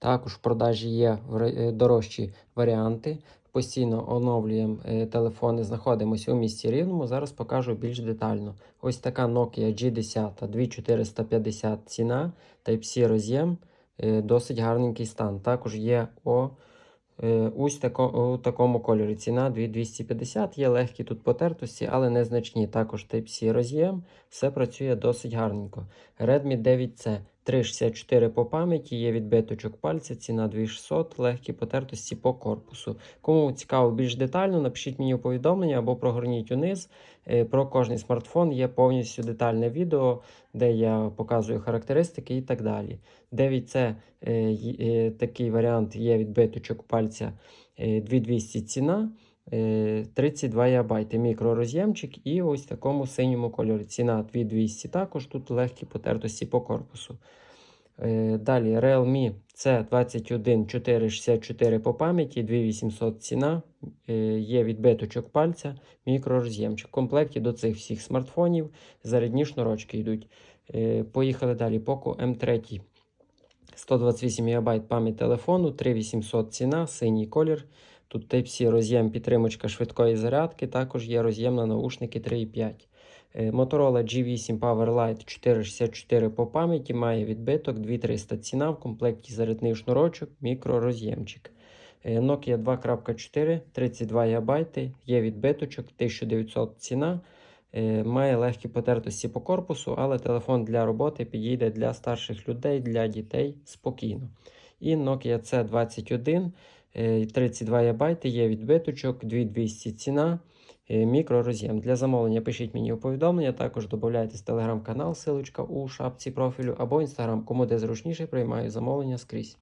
Також в продажі є е, дорожчі варіанти. Постійно оновлюємо е, телефони, знаходимося у місті Рівному. Зараз покажу більш детально. Ось така Nokia G10 2450 ціна, Type-C роз'єм, е, досить гарненький стан. Також є о, ось тако, у такому кольорі. Ціна 2250, є легкі тут потертості, але незначні. Також Type-C роз'єм, все працює досить гарненько. Redmi 9C 364 по пам'яті, є відбиточок пальця, ціна 2600, легкі потертості по корпусу. Кому цікаво більш детально, напишіть мені у повідомлення або прогорніть униз. Е, Про кожний смартфон є повністю детальне відео, де я показую характеристики і так далі. 9C е, е, такий варіант є відбиточок пальця е, 2200 ціна. Е, 32 ГБ мікророз'ємчик і ось в такому синьому кольорі. Ціна 2200 також тут легкі потертості по корпусу. Е, Далі Realme C21 464 по пам'яті, 2800 ціна. Е, Є відбиточок пальця, мікророз'ємчик. В комплекті до цих всіх смартфонів зарядні шнурочки йдуть. Е, Поїхали далі. Poco M3 128 ГБ пам'ять телефону, 3800 ціна, синій колір. Тут Type-C роз'єм підтримочка швидкої зарядки, також є роз'єм на наушники 3.5. Е, Motorola G8 Powerlite 464 по пам'яті, має відбиток 2300 ціна, в комплекті зарядний шнурочок, мікророз'ємчик. Е, Nokia 2.4, 32 ГБ, є відбиточок, 1900 ціна. Е, Має легкі потертості по корпусу, але телефон для роботи підійде для старших людей, для дітей спокійно. І Nokia C21, е, 32 ГБ, є відбиточок, 2200 ціна, е, мікророз'єм. Для замовлення пишіть мені у повідомлення, також додайтесь телеграм-канал, силочка у шапці профілю або інстаграм, кому де зручніше, приймаю замовлення скрізь.